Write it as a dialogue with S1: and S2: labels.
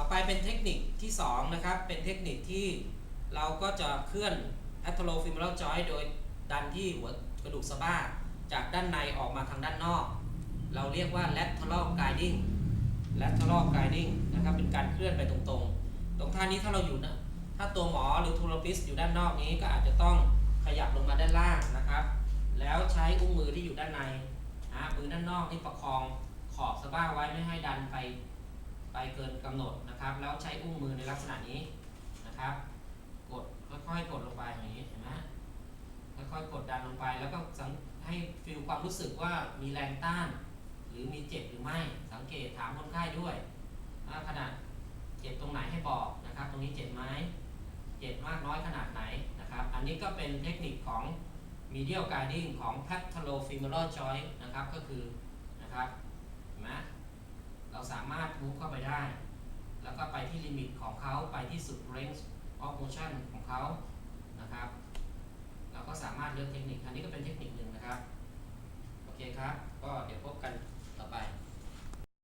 S1: ต่อไปเป็นเทคนิคที่ 2 นะครับ เป็นเทคนิคที่เราก็จะเคลื่อน atolofemoral joint โดยดันที่หัวกระดูกสะบ้า จากด้านในออกมาทางด้านนอก เราเรียกว่า lateral guiding lateral guiding นะครับ เป็นการเคลื่อนไปตรงๆ ตรงท่านี้ถ้าเราอยู่นะถ้าตัวหมอหรือทูรพิสอยู่ด้านนอกนี้ก็อาจจะต้องขยับลงมาด้านล่างนะครับ แล้วใช้อุ้งมือที่อยู่ด้านในนะมือด้านนอกที่ประคองขอบสะบ้าไว้ไม่ให้ดันไป ไปเกินกำหนดนะครับ แล้วใช้อุ้งมือในลักษณะนี้นะครับ กดค่อยๆกดลงไปอย่างนี้เห็นไหมค่อยๆกดดันลงไป แล้วก็สังให้ฟีลความรู้สึกว่ามีแรงต้าน หรือมีเจ็บหรือไม่สังเกตถามคนไข้ด้วยว่าขนาดเจ็บตรงไหนให้บอกนะครับ ตรงนี้เจ็บไหมเจ็บมากน้อยขนาดไหนนะครับ อันนี้ก็เป็นเทคนิคของ medial guiding ของ patellofemoral joint นะครับก็คือนะครับาสามารถ move เข้าไปได้ แล้วก็ไปที่ลิมิตของเขาไปที่สุด range of motion ของเขานะครับ เราก็สามารถเลือกเทคนิค อันนี้ก็เป็นเทคนิคหนึ่งนะครับ โอเคครับ